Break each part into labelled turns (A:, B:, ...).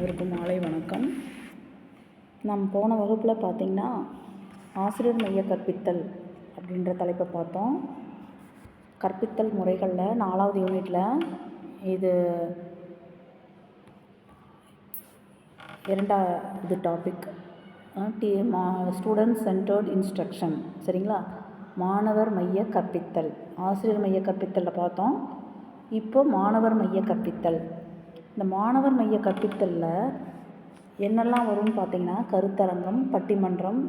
A: அனைவருக்கும் மாலை வணக்கம். நாம் போன வகுப்பில் பார்த்திங்கன்னா ஆசிரியர் மைய கற்பித்தல் அப்படின்ற தலைப்பை பார்த்தோம். கற்பித்தல் முறைகளில் நாலாவது யூனிட்டில் இது இரண்டாவது டாபிக் டி மா ஸ்டூடெண்ட் சென்டர்ட் இன்ஸ்ட்ரக்ஷன் சரிங்களா? மாணவர் மைய கற்பித்தல். ஆசிரியர் மைய கற்பித்தலில் பார்த்தோம். இப்போ மாணவர் மைய கற்பித்தல். இந்த மாணவர் மைய கற்பித்தலில் என்னெல்லாம் வரும்னு பார்த்தீங்கன்னா கருத்தரங்கம் பட்டிமன்றம்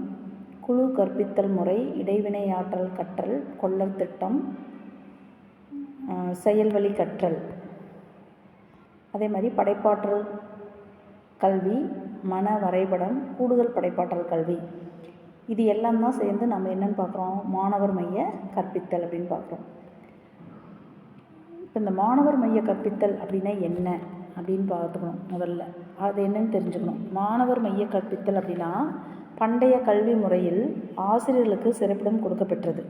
A: குழு கற்பித்தல் முறை இடைவினையாற்றல் கற்றல் கொள்ளல் திட்டம் செயல்வழி கற்றல். அதே மாதிரி படைப்பாற்றல் கல்வி மன வரைபடம் கூடுதல் படைப்பாற்றல் கல்வி. இது எல்லாம் தான் சேர்ந்து நம்ம என்னென்னு பார்க்குறோம்? மாணவர் மைய கற்பித்தல் அப்படின்னு பார்க்குறோம். இப்போ இந்த மாணவர் மைய கற்பித்தல் அப்படின்னா என்ன? அப்படின்னு பார்த்துக்கணும் முதல்ல. அது என்னன்னு தெரிஞ்சுக்கணும். மாணவர் மைய கற்பித்தல் அப்படின்னா பண்டைய கல்வி முறையில் ஆசிரியர்களுக்கு சிறப்பிடம் கொடுக்கப்பெற்றது.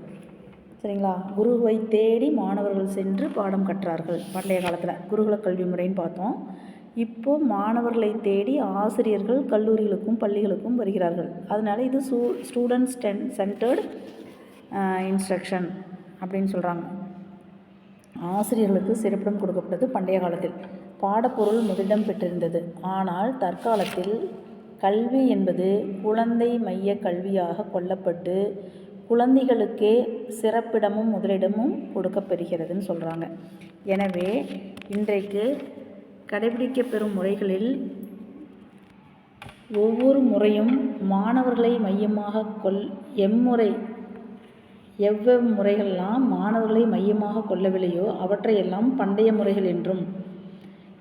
A: சரிங்களா? குருவை தேடி மாணவர்கள் சென்று பாடம் கற்றார்கள் பண்டைய காலத்தில். குருகுல கல்வி முறைன்னு பார்த்தோம். இப்போது மாணவர்களை தேடி ஆசிரியர்கள் கல்லூரிகளுக்கும் பள்ளிகளுக்கும் வருகிறார்கள். அதனால் இது சூ ஸ்டூடெண்ட்ஸ் டென் சென்டர்டு இன்ஸ்ட்ரக்ஷன் அப்படின்னு சொல்கிறாங்க ஆசிரியர்களுக்கு சிறப்பிடம் கொடுக்கப்பட்டது பண்டைய காலத்தில். பாடப்பொருள் முதலிடம் பெற்றிருந்தது. ஆனால் தற்காலத்தில் கல்வி என்பது குழந்தை மைய கல்வியாக கொல்லப்பட்டு குழந்தைகளுக்கே சிறப்பிடமும் முதலிடமும் கொடுக்கப்பெறுகிறதுன்னு சொல்கிறாங்க எனவே இன்றைக்கு கடைபிடிக்கப்பெறும் முறைகளில் ஒவ்வொரு முறையும் மாணவர்களை மையமாக கொள் எம்முறை எவ்வெவ் முறைகள்லாம் மாணவர்களை மையமாக கொள்ளவில்லையோ அவற்றையெல்லாம் பண்டைய முறைகள் என்றும்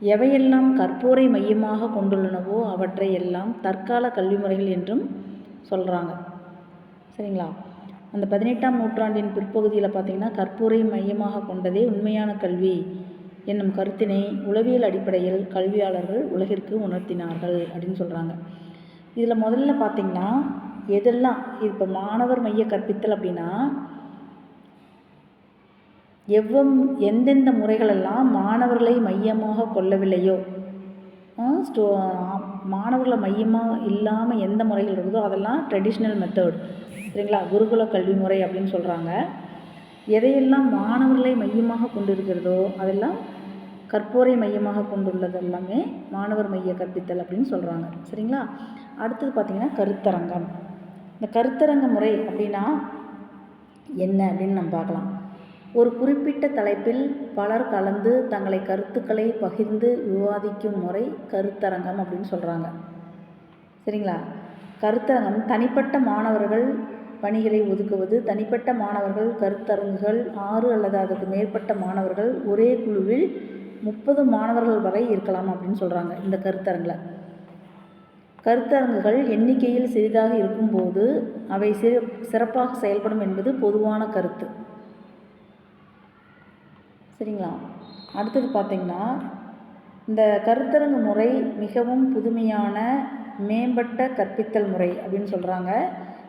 A: எவையெல்லாம் கற்போரை மையமாக கொண்டுள்ளனவோ அவற்றை எல்லாம் தற்கால கல்வி முறைகள் என்றும் சொல்கிறாங்க சரிங்களா? அந்த பதினெட்டாம் நூற்றாண்டின் பிற்பகுதியில் பார்த்திங்கன்னா கற்பூரை மையமாக கொண்டதே உண்மையான கல்வி என்னும் கருத்தினை உளவியல் அடிப்படையில் கல்வியாளர்கள் உலகிற்கு உணர்த்தினார்கள் அப்படின்னு சொல்கிறாங்க இதில் முதல்ல பார்த்திங்கன்னா எதெல்லாம் இப்போ மாணவர் மைய கற்பித்தல் அப்படின்னா எவ்வம் எந்தெந்த முறைகளெல்லாம் மாணவர்களை மையமாக கொள்ளவில்லையோ ஸ்டோ மாணவர்களை மையமாக இல்லாமல் எந்த முறைகள் இருக்குதோ அதெல்லாம் ட்ரெடிஷ்னல் மெத்தட் சரிங்களா? குருகுல கல்வி முறை அப்படின்னு சொல்கிறாங்க எதையெல்லாம் மாணவர்களை மையமாக கொண்டிருக்கிறதோ அதெல்லாம் கற்போரை மையமாக கொண்டுள்ளது எல்லாமே மாணவர் மைய கற்பித்தல் அப்படின்னு சொல்கிறாங்க சரிங்களா? அடுத்தது பார்த்திங்கன்னா கருத்தரங்கம். இந்த கருத்தரங்க முறை அப்படின்னா என்ன அப்படின்னு நம்ம பார்க்கலாம். ஒரு குறிப்பிட்ட தலைப்பில் பலர் கலந்து தங்களை கருத்துக்களை பகிர்ந்து விவாதிக்கும் முறை கருத்தரங்கம் அப்படின்னு சொல்கிறாங்க சரிங்களா? கருத்தரங்கம். தனிப்பட்ட மாணவர்கள் பணிகளை ஒதுக்குவது தனிப்பட்ட மாணவர்கள் கருத்தரங்குகள் ஆறு அல்லது அதற்கு மேற்பட்ட மாணவர்கள் ஒரே குழுவில் முப்பது மாணவர்கள் வரை இருக்கலாம் அப்படின்னு சொல்கிறாங்க இந்த கருத்தரங்கில். கருத்தரங்குகள் எண்ணிக்கையில் சிறிதாக இருக்கும்போது அவை சிறப்பாக செயல்படும் என்பது பொதுவான கருத்து. சரிங்களா? அடுத்தது பார்த்திங்கன்னா இந்த கருத்தரங்கு முறை மிகவும் புதுமையான மேம்பட்ட கற்பித்தல் முறை அப்படின்னு சொல்கிறாங்க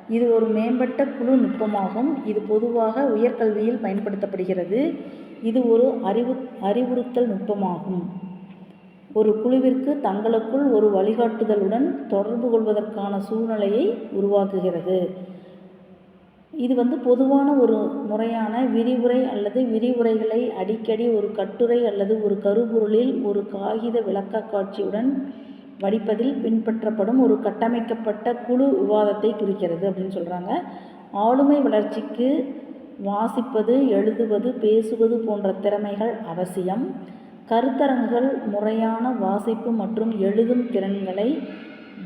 A: இது ஒரு மேம்பட்ட குழு நுட்பமாகும். இது பொதுவாக உயர்கல்வியில் பயன்படுத்தப்படுகிறது. இது ஒரு அறிவு அறிவுறுத்தல் நுட்பமாகும். ஒரு குழுவிற்கு தங்களுக்குள் ஒரு வழிகாட்டுதலுடன் தொடர்பு கொள்வதற்கான சூழ்நிலையை உருவாக்குகிறது. இது வந்து பொதுவான ஒரு முறையான விரிவுரை அல்லது விரிவுரைகளை அடிக்கடி ஒரு கட்டுரை அல்லது ஒரு கருப்பொருளில் ஒரு காகித விளக்க காட்சியுடன் வடிப்பதில் பின்பற்றப்படும் ஒரு கட்டமைக்கப்பட்ட குழு விவாதத்தை குறிக்கிறது அப்படின்னு சொல்கிறாங்க ஆளுமை வளர்ச்சிக்கு வாசிப்பது எழுதுவது பேசுவது போன்ற திறமைகள் அவசியம். கருத்தரங்குகள் முறையான வாசிப்பு மற்றும் எழுதும் திறன்களை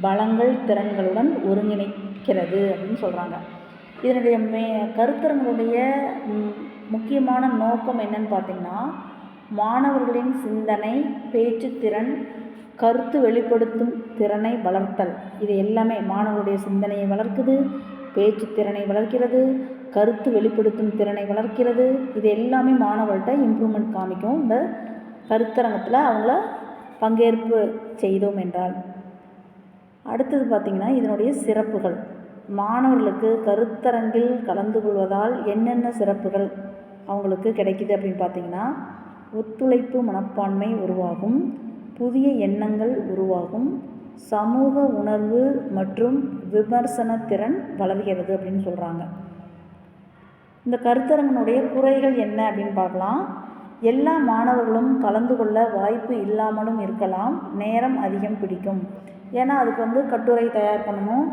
A: பலங்கள் திறன்களுடன் ஒருங்கிணைக்கிறது அப்படின்னு சொல்கிறாங்க இதனுடைய மே கருத்தரங்களுடைய முக்கியமான நோக்கம் என்னன்னு பார்த்திங்கன்னா மாணவர்களின் சிந்தனை பேச்சுத்திறன் கருத்து வெளிப்படுத்தும் திறனை வளர்த்தல். இது எல்லாமே மாணவருடைய சிந்தனையை வளர்க்குது பேச்சு திறனை வளர்க்கிறது கருத்து வெளிப்படுத்தும் திறனை வளர்க்கிறது. இது எல்லாமே மாணவர்கள்ட்ட இம்ப்ரூவ்மெண்ட் காமிக்கும். இந்த கருத்தரங்கத்தில் அவங்கள பங்கேற்பு செய்தோம் என்றால். அடுத்தது பார்த்திங்கன்னா இதனுடைய சிறப்புகள். மாணவர்களுக்கு கருத்தரங்கில் கலந்து கொள்வதால் என்னென்ன சிறப்புகள் அவங்களுக்கு கிடைக்கிது அப்படின்னு பார்த்தீங்கன்னா ஒத்துழைப்பு மனப்பான்மை உருவாகும் புதிய எண்ணங்கள் உருவாகும் சமூக உணர்வு மற்றும் விமர்சன திறன் வளர்கிறது அப்படின்னு சொல்கிறாங்க இந்த கருத்தரங்கனுடைய குறைகள் என்ன அப்படின்னு பார்க்கலாம். எல்லா மாணவர்களும் கலந்து கொள்ள வாய்ப்பு இல்லாமலும் இருக்கலாம் நேரம் அதிகம் பிடிக்கும். ஏன்னா அதுக்கு வந்து கட்டுரை தயார் பண்ணணும்.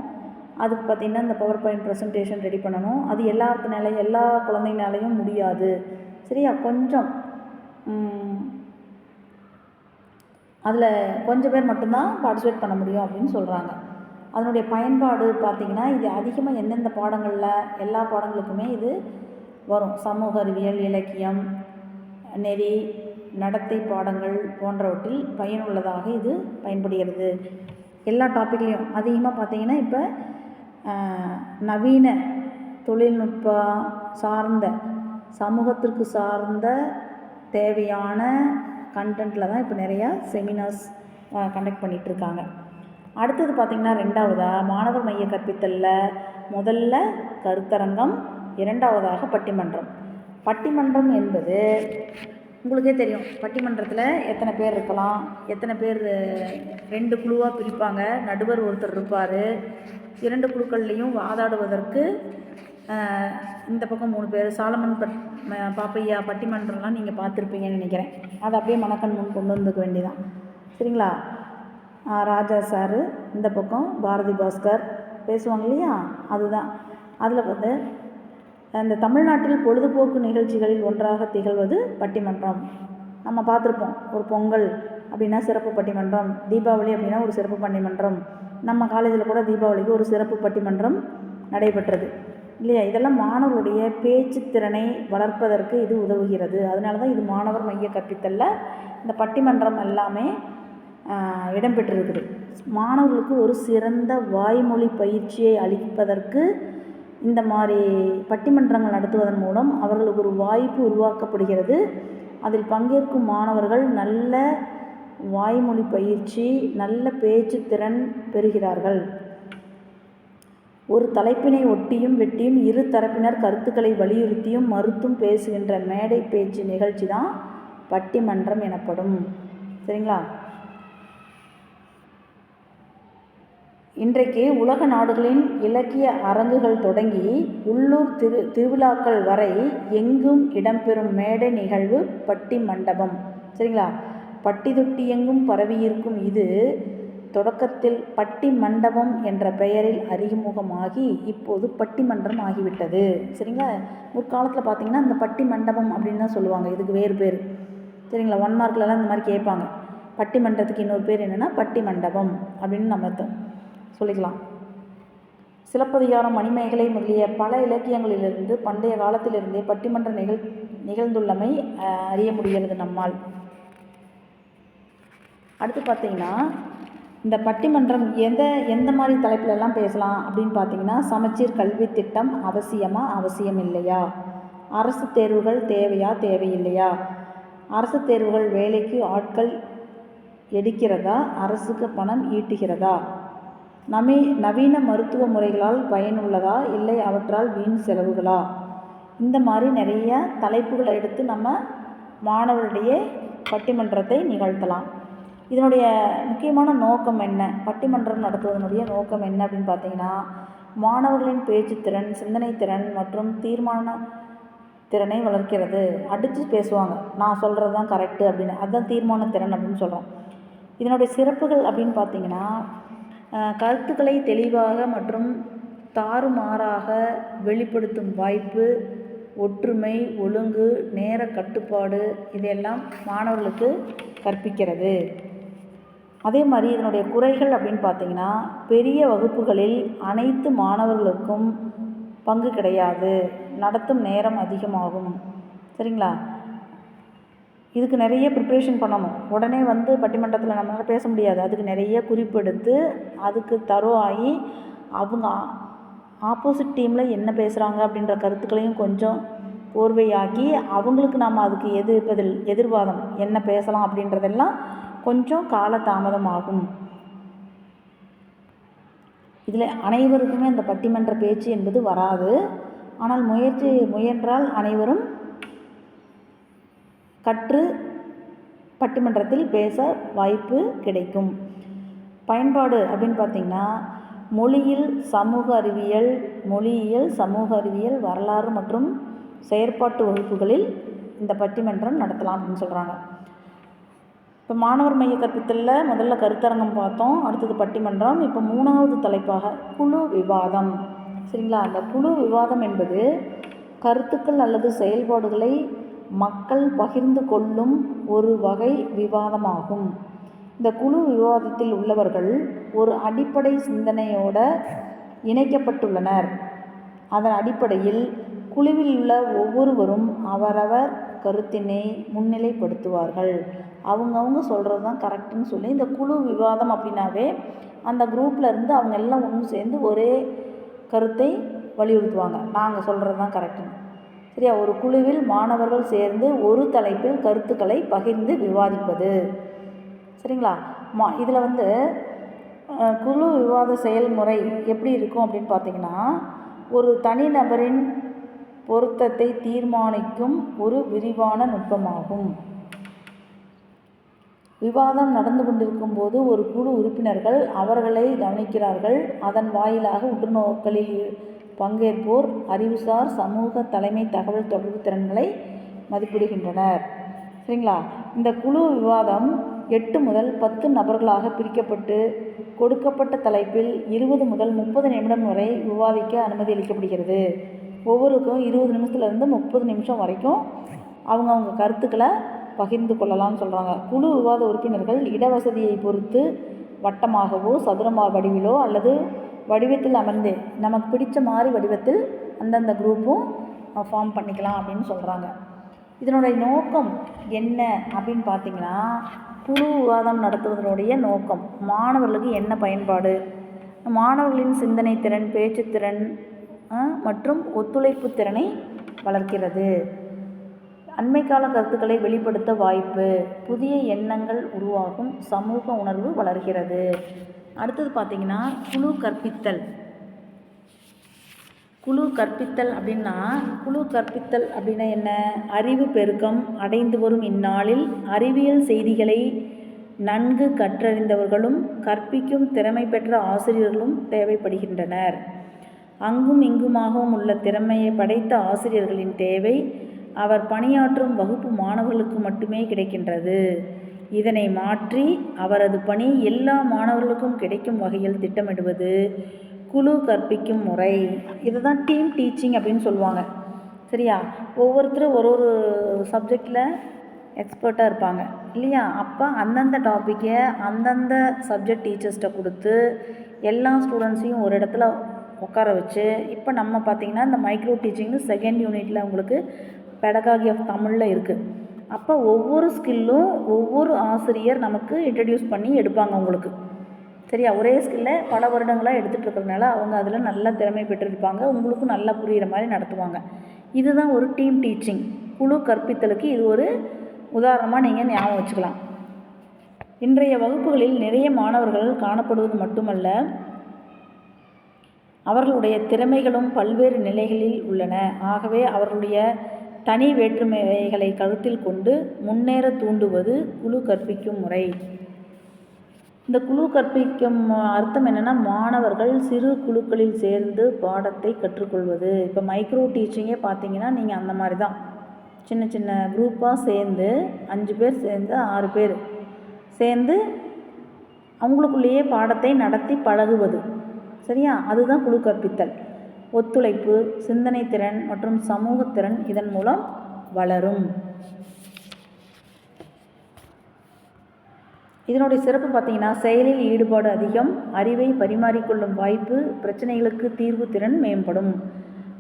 A: அதுக்கு பார்த்திங்கன்னா இந்த பவர் பாயிண்ட் ப்ரெசன்டேஷன் ரெடி பண்ணணும். அது எல்லாத்தினால எல்லா குழந்தைங்கனாலையும் முடியாது. சரியா? கொஞ்சம். அதில் கொஞ்சம் பேர் மட்டும்தான் பார்ட்டிசிபேட் பண்ண முடியும் அப்படின்னு சொல்கிறாங்க அதனுடைய பயன்பாடு பார்த்திங்கன்னா இது அதிகமாக எந்தெந்த பாடங்களில் எல்லா பாடங்களுக்குமே இது வரும். சமூக அறிவியல் இலக்கியம் நெறி நடத்தை பாடங்கள் போன்றவற்றில் பயனுள்ளதாக இது பயன்படுகிறது. எல்லா டாப்பிக்லேயும் அதிகமாக பார்த்தீங்கன்னா இப்போ நவீன தொழில்நுட்பம் சார்ந்த சமூகத்திற்கு சார்ந்த தேவையான கண்டென்ட்டில் தான் இப்போ நிறையா செமினார்ஸ் கண்டக்ட் பண்ணிகிட்ருக்காங்க அடுத்தது பார்த்திங்கன்னா ரெண்டாவதாக மாணவர் மைய கற்பித்தலில் முதல்ல கருத்தரங்கம் இரண்டாவதாக பட்டிமன்றம். பட்டிமன்றம் என்பது உங்களுக்கே தெரியும் பட்டிமன்றத்தில் எத்தனை பேர் இருக்கலாம் எத்தனை பேர் ரெண்டு குழுவாக பிரிப்பாங்க நடுவர் ஒருத்தர் இருப்பார் இரண்டு குழுக்கள்லேயும் வாதாடுவதற்கு இந்த பக்கம் மூணு பேர் சாலமன் பட் பாப்பையா பட்டிமன்றம்லாம் நீங்கள் பார்த்துருப்பீங்கன்னு நினைக்கிறேன். அதை அப்படியே மணக்கண் முன் கொண்டு வந்துக்க வேண்டியதான் சரிங்களா? ராஜா சாரு இந்த பக்கம் பாரதி பாஸ்கர் பேசுவாங்க இல்லையா? அதுதான். அதில் வந்து இந்த தமிழ்நாட்டில் பொழுதுபோக்கு நிகழ்ச்சிகளில் ஒன்றாக திகழ்வது பட்டிமன்றம். நம்ம பார்த்துருப்போம் ஒரு பொங்கல் அப்படின்னா சிறப்பு பட்டிமன்றம். தீபாவளி அப்படின்னா ஒரு சிறப்பு பட்டிமன்றம். நம்ம காலேஜில் கூட தீபாவளிக்கு ஒரு சிறப்பு பட்டிமன்றம் நடைபெற்றது. இல்லையா? இதெல்லாம் மாணவருடைய பேச்சு திறனை வளர்ப்பதற்கு இது உதவுகிறது. அதனால தான் இது மாணவர் மைய கற்பித்தலில். இந்த பட்டிமன்றம் எல்லாமே இடம்பெற்றிருக்குது. மாணவர்களுக்கு ஒரு சிறந்த வாய்மொழி பயிற்சியை அளிப்பதற்கு இந்த மாதிரி பட்டிமன்றங்கள் நடத்துவதன் மூலம் அவர்களுக்கு ஒரு வாய்ப்பு உருவாக்கப்படுகிறது. அதில் பங்கேற்கும் மாணவர்கள் நல்ல வாய்மொழி பயிற்சி நல்ல பேச்சு திறன் பெறுகிறார்கள். ஒரு தலைப்பினை ஒட்டியும் வெட்டியும் இரு தரப்பினர் கருத்துக்களை வலியுறுத்தியும் மறுத்தும் பேசுகின்ற மேடை பேச்சு நிகழ்ச்சி தான் பட்டிமன்றம் எனப்படும். சரிங்களா? இன்றைக்கு உலக நாடுகளின் இலக்கிய அரங்குகள் தொடங்கி உள்ளூர் திரு திருவிழாக்கள் வரை எங்கும் இடம்பெறும் மேடை நிகழ்வு பட்டி மண்டபம் சரிங்களா? பட்டி தொட்டி எங்கும் பரவியிருக்கும் இது தொடக்கத்தில் பட்டி மண்டபம் என்ற பெயரில் அறிமுகமாகி இப்போது பட்டிமன்றம் ஆகிவிட்டது. சரிங்களா? முற்காலத்தில் பார்த்தீங்கன்னா இந்த பட்டி மண்டபம் அப்படின்னு தான் சொல்லுவாங்க. இதுக்கு வேறு பேர். சரிங்களா? ஒன் மார்க்லலாம் இந்த மாதிரி கேட்பாங்க. பட்டிமன்றத்துக்கு இன்னொரு பேர் என்னென்னா பட்டி மண்டபம் அப்படின்னு நம்ம சொல்லிக்கலாம். சிலப்பதிகாரம் மணிமேகலை முதலிய பல இலக்கியங்களிலிருந்து பண்டைய காலத்திலிருந்தே பட்டிமன்ற நிகழ் நிகழ்ந்துள்ளமை அறிய முடிகிறது நம்மால். அடுத்து பார்த்தீங்கன்னா இந்த பட்டிமன்றம் எந்த எந்த மாதிரி தலைப்பிலெல்லாம் பேசலாம் அப்படின்னு பார்த்தீங்கன்னா சமச்சீர் கல்வி திட்டம் அவசியமா அவசியம் இல்லையா? அரசு தேர்வுகள் தேவையா தேவையில்லையா? அரசு தேர்வுகள் வேலைக்கு ஆட்கள் எடுக்கிறதா? அரசுக்கு பணம் ஈட்டுகிறதா? நவீ நவீன மருத்துவ முறைகளால் பயனுள்ளதா? இல்லை அவற்றால் வீண் செலவுகளா? இந்த மாதிரி நிறைய தலைப்புகளை எடுத்து நம்ம மாணவர்களிடையே பட்டிமன்றத்தை நிகழ்த்தலாம். இதனுடைய முக்கியமான நோக்கம் என்ன? பட்டிமன்றம் நடத்துவதனுடைய நோக்கம் என்ன அப்படின்னு பார்த்தீங்கன்னா மாணவர்களின் பேச்சு திறன் சிந்தனை திறன் மற்றும் தீர்மான திறனை வளர்க்கிறது. அடித்து பேசுவாங்க. நான் சொல்கிறது தான் கரெக்டு அப்படின்னு. அதுதான் தீர்மான திறன் அப்படின்னு சொல்கிறோம் இதனுடைய சிறப்புகள் அப்படின்னு பார்த்தீங்கன்னா கருத்துக்களை தெளிவாக மற்றும் தாறுமாறாக வெளிப்படுத்தும் வாய்ப்பு ஒற்றுமை ஒழுங்கு நேர கட்டுப்பாடு இதையெல்லாம் மாணவர்களுக்கு கற்பிக்கிறது. அதே மாதிரி இதனுடைய குறைகள் அப்படின்னு பார்த்தீங்கன்னா பெரிய வகுப்புகளில் அனைத்து மாணவர்களுக்கும் பங்கு கிடையாது. நடத்தும் நேரம் அதிகமாகும். சரிங்களா? இதுக்கு நிறைய ப்ரிப்ரேஷன் பண்ணணும். உடனே வந்து பட்டிமன்றத்தில் நம்மளால் பேச முடியாது. அதுக்கு நிறைய குறிப்பெடுத்து அதுக்கு தரோ ஆகி அவங்க ஆப்போசிட் டீமில் என்ன பேசுகிறாங்க அப்படின்ற கருத்துக்களையும் கொஞ்சம் கோர்வையாக்கி அவங்களுக்கு நாம் அதுக்கு எது பதில் எதிர்வாதம் என்ன பேசலாம் அப்படின்றதெல்லாம் கொஞ்சம் கால தாமதமாகும் இதில் அனைவருக்குமே அந்த பட்டிமன்ற பேச்சு என்பது வராது. ஆனால் முயற்சி முயன்றால் அனைவரும் கற்று பட்டிமன்றத்தில் பேச வாய்ப்பு கிடைக்கும். பயன்பாடு அப்படின்னு பார்த்திங்கன்னா மொழியில் சமூக அறிவியல் மொழியியல் சமூக அறிவியல் வரலாறு மற்றும் செயற்பாட்டு வகுப்புகளில் இந்த பட்டிமன்றம் நடத்தலாம் அப்படின்னு சொல்கிறாங்க இப்போ மாணவர் மைய கற்பித்தலில் முதல்ல கருத்தரங்கம் பார்த்தோம் அடுத்தது பட்டிமன்றம். இப்போ மூணாவது தலைப்பாக குழு விவாதம். சரிங்களா? அந்த குழு விவாதம் என்பது கருத்துக்கள் அல்லது செயல்பாடுகளை மக்கள் பகிர்ந்து கொள்ளும் ஒரு வகை விவாதமாகும். இந்த குழு விவாதத்தில் உள்ளவர்கள் ஒரு அடிப்படை சிந்தனையோட இணைக்கப்பட்டுள்ளனர். அதன் அடிப்படையில் குழுவில் உள்ள ஒவ்வொருவரும் அவரவர் கருத்தினை முன்னிலைப்படுத்துவார்கள். அவங்கவுங்க சொல்கிறது தான் கரெக்டுன்னு சொல்லி இந்த குழு விவாதம் அப்படின்னாவே அந்த குரூப்பில் இருந்து அவங்க எல்லாம் ஒன்று சேர்ந்து ஒரே கருத்தை வலியுறுத்துவாங்க. நாங்கள் சொல்கிறது தான் கரெக்டுன்னு சரியா? ஒரு குழுவில் மாணவர்கள் சேர்ந்து ஒரு தலைப்பில் கருத்துக்களை பகிர்ந்து விவாதிப்பது. சரிங்களா? மா இதில் வந்து குழு விவாத செயல்முறை எப்படி இருக்கும் அப்படின்னு பார்த்தீங்கன்னா ஒரு தனிநபரின் பொருத்தத்தை தீர்மானிக்கும் ஒரு விரிவான நுட்பமாகும். விவாதம் நடந்து கொண்டிருக்கும் போது ஒரு குழு உறுப்பினர்கள் அவர்களை கவனிக்கிறார்கள். அதன் வாயிலாக உற்றுநோக்களில் பங்கேற்போர் அறிவுசார் சமூக தலைமை தகவல் தொடர்பு திறன்களை மதிப்பிடுகின்றனர். சரிங்களா? இந்த குழு விவாதம் எட்டு முதல் பத்து நபர்களாக பிரிக்கப்பட்டு கொடுக்கப்பட்ட தலைப்பில் இருபது முதல் முப்பது நிமிடம் வரை விவாதிக்க அனுமதி அளிக்கப்படுகிறது. ஒவ்வொருக்கும் இருபது நிமிஷத்துலேருந்து முப்பது நிமிஷம் வரைக்கும் அவங்க அவங்க கருத்துக்களை பகிர்ந்து கொள்ளலாம்னு சொல்கிறாங்க குழு விவாத உறுப்பினர்கள் இடவசதியை பொறுத்து வட்டமாகவோ சதுரமாக வடிவிலோ அல்லது வடிவத்தில் அமர்ந்து நமக்கு பிடித்த மாதிரி வடிவத்தில் அந்தந்த குரூப்பும் ஃபார்ம் பண்ணிக்கலாம் அப்படின்னு சொல்கிறாங்க இதனுடைய நோக்கம் என்ன அப்படின்னு பார்த்தீங்கன்னா குழு விவாதம் நடத்துவதனுடைய நோக்கம். மாணவர்களுக்கு என்ன பயன்பாடு? மாணவர்களின் சிந்தனை திறன் பேச்சுத்திறன் மற்றும் ஒத்துழைப்பு திறனை வளர்க்கிறது. அண்மைக்கால கருத்துக்களை வெளிப்படுத்த வாய்ப்பு புதிய எண்ணங்கள் உருவாகும் சமூக உணர்வு வளர்கிறது. அடுத்தது பார்த்திங்கன்னா குழு கற்பித்தல். குழு கற்பித்தல் அப்படின்னா குழு கற்பித்தல் அப்படின்னா என்ன? அறிவு பெருக்கம் அடைந்து வரும் இந்நாளில் அறிவியல் செய்திகளை நன்கு கற்றறிந்தவர்களும் கற்பிக்கும் திறமை பெற்ற ஆசிரியர்களும் தேவைப்படுகின்றனர். அங்கும் இங்குமாகவும் உள்ள திறமையை படைத்த ஆசிரியர்களின் தேவை அவர் பணியாற்றும் வகுப்பு மாணவர்களுக்கு மட்டுமே கிடைக்கின்றது. இதனை மாற்றி அவரது பணி எல்லா மாணவர்களுக்கும் கிடைக்கும் வகையில் திட்டமிடுவது குழு கற்பிக்கும் முறை. இதுதான் டீம் டீச்சிங் அப்படின்னு சொல்லுவாங்க. சரியா? ஒவ்வொருத்தரும் ஒரு ஒரு சப்ஜெக்டில் எக்ஸ்பர்ட்டாக இருப்பாங்க. இல்லையா? அப்போ அந்தந்த டாப்பிக்கை அந்தந்த சப்ஜெக்ட் டீச்சர்ஸ்கிட்ட கொடுத்து எல்லா ஸ்டூடெண்ட்ஸையும் ஒரு இடத்துல உட்கார வச்சு இப்போ நம்ம பார்த்திங்கன்னா இந்த மைக்ரோ டீச்சிங்னு செகண்ட் யூனிட்டில் உங்களுக்கு பெடகாகி ஆஃப் தமிழில் இருக்குது அப்போ ஒவ்வொரு ஸ்கில்லும் ஒவ்வொரு ஆசிரியர் நமக்கு இன்ட்ரடியூஸ் பண்ணி எடுப்பாங்க உங்களுக்கு. சரியா? ஒரே ஸ்கில்லை பல வருடங்களாக எடுத்துகிட்டு இருக்கிறதுனால அவங்க அதில் நல்ல திறமை பெற்றிருப்பாங்க. உங்களுக்கும் நல்லா புரிகிற மாதிரி நடத்துவாங்க. இதுதான் ஒரு டீம் டீச்சிங் குழு கற்பித்தலுக்கு இது ஒரு உதாரணமாக நீங்கள் ஞாபகம் வச்சுக்கலாம். இன்றைய வகுப்புகளில் நிறைய மாணவர்கள் காணப்படுவது மட்டுமல்ல அவர்களுடைய திறமைகளும் பல்வேறு நிலைகளில் உள்ளன. ஆகவே அவர்களுடைய தனி வேற்றுமைகளை கருத்தில் கொண்டு முன்னேற தூண்டுவது குழு கற்பிக்கும் முறை. இந்த குழு கற்பிக்கும் அர்த்தம் என்னென்னா மாணவர்கள் சிறு குழுக்களில் சேர்ந்து பாடத்தை கற்றுக்கொள்வது. இப்போ மைக்ரோ டீச்சிங்கே பார்த்தீங்கன்னா நீங்கள் அந்த மாதிரி தான் சின்ன சின்ன குரூப்பாக சேர்ந்து அஞ்சு பேர் சேர்ந்து ஆறு பேர் சேர்ந்து அவங்களுக்குள்ளேயே பாடத்தை நடத்தி பழகுவது. சரியா? அதுதான் குழு கற்பித்தல் ஒத்துழைப்பு சிந்தனை திறன் மற்றும் சமூகத்திறன் இதன் மூலம் வளரும். இதனுடைய சிறப்பு பார்த்திங்கன்னா செயலில் ஈடுபாடு அதிகம் அறிவை பரிமாறிக்கொள்ளும் வாய்ப்பு பிரச்சனைகளுக்கு தீர்வு திறன் மேம்படும்.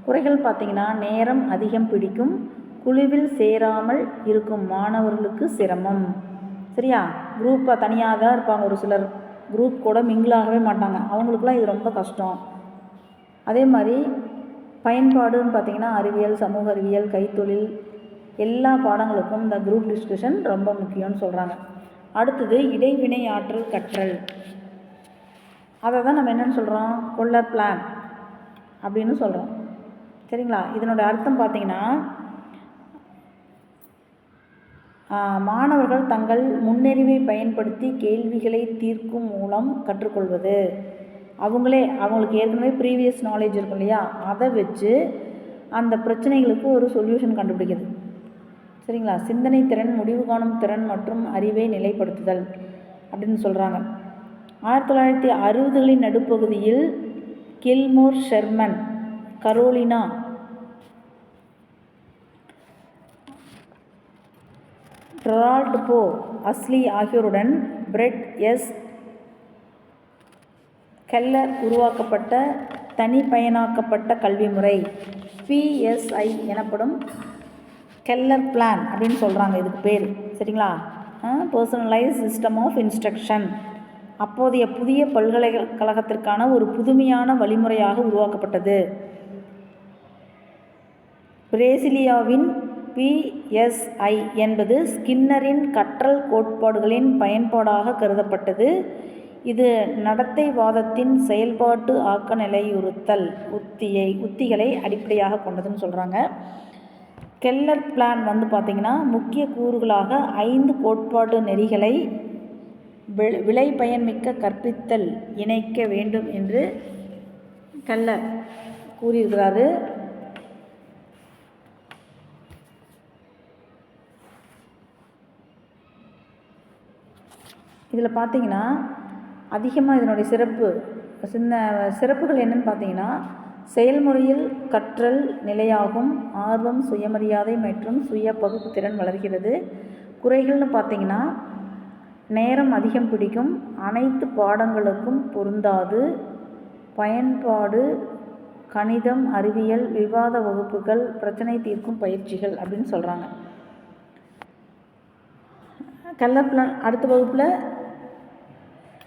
A: குறைகள் பார்த்திங்கன்னா நேரம் அதிகம் பிடிக்கும் குழுவில் சேராமல் இருக்கும் மாணவர்களுக்கு சிரமம். சரியா? குரூப்பாக தனியாக தான் இருப்பாங்க ஒரு சிலர். குரூப் கூட மிங்கிளாகவே மாட்டாங்க. அவங்களுக்குலாம் இது ரொம்ப கஷ்டம். அதே மாதிரி பயன்பாடுன்னு பார்த்திங்கன்னா அறிவியல் சமூக அறிவியல் கைத்தொழில் எல்லா பாடங்களுக்கும் இந்த குரூப் டிஸ்கஷன் ரொம்ப முக்கியம்னு சொல்கிறாங்க அடுத்தது இடைவினை ஆற்றல் கற்றல். அதை தான் நம்ம என்னென்னு சொல்கிறோம் கொள்ள பிளான் அப்படின்னு சொல்கிறோம் சரிங்களா? இதனோட அர்த்தம் பார்த்திங்கன்னா மாணவர்கள் தங்கள் முன்னறிவை பயன்படுத்தி கேள்விகளை தீர்க்கும் மூலம் கற்றுக்கொள்வது. அவங்களே அவங்களுக்கு ஏற்கனவே ப்ரீவியஸ் நாலேஜ் இருக்கும் இல்லையா? அதை வச்சு அந்த பிரச்சனைகளுக்கு ஒரு சொல்யூஷன் கண்டுபிடிக்குது சரிங்களா? சிந்தனை திறன் முடிவு காணும் திறன் மற்றும் அறிவை நிலைப்படுத்துதல் அப்படின்னு சொல்கிறாங்க ஆயிரத்தி தொள்ளாயிரத்தி அறுபதுகளின் நடுப்பகுதியில் கில்மோர் ஷெர்மன் கரோலினா டொனால்ட் போ அஸ்லி ஆகியோருடன் பிரெட் எஸ் கெல்லர் உருவாக்கப்பட்ட தனிப்பயனாக்கப்பட்ட கல்வி முறை. பிஎஸ்ஐ எனப்படும் கெல்லர் பிளான் அப்படின்னு சொல்கிறாங்க இதுக்கு பேர். சரிங்களா? பர்சனலைஸ் சிஸ்டம் ஆஃப் இன்ஸ்ட்ரக்ஷன் அப்போதைய புதிய பல்கலைக்கழகத்திற்கான ஒரு புதுமையான வழிமுறையாக உருவாக்கப்பட்டது. பிரேசிலியாவின் பிஎஸ்ஐ என்பது ஸ்கின்னரின் கற்றல் கோட்பாடுகளின் பயன்பாடாக கருதப்பட்டது. இது நடத்தைவாதத்தின் செயல்பாட்டு ஆக்க நிலையுறுத்தல் உத்தியை உத்திகளை அடிப்படையாக கொண்டதுன்னு சொல்கிறாங்க கெல்லர் பிளான் வந்து பார்த்திங்கன்னா முக்கிய கூறுகளாக ஐந்து கோட்பாடு நெறிகளை விளை பயன்மிக்க கற்பித்தல் இணைக்க வேண்டும் என்று கெல்லர் கூறியிருக்கிறாரு. இதில் பார்த்தீங்கன்னா அதிகமாக இதனுடைய சிறப்பு சின்ன சிறப்புகள் என்னென்னு பார்த்தீங்கன்னா செயல்முறையில் கற்றல் நிலையாகும் ஆர்வம் சுயமரியாதை மற்றும் சுய பகுப்புத்திறன் வளர்கிறது. குறைகள்னு பார்த்தீங்கன்னா நேரம் அதிகம் பிடிக்கும் அனைத்து பாடங்களுக்கும் பொருந்தாது பயன்பாடு கணிதம் அறிவியல் விவாத வகுப்புகள் பிரச்சனை தீர்க்கும் பயிற்சிகள் அப்படின்னு சொல்கிறாங்க கல்லப்பில் அடுத்த வகுப்பில்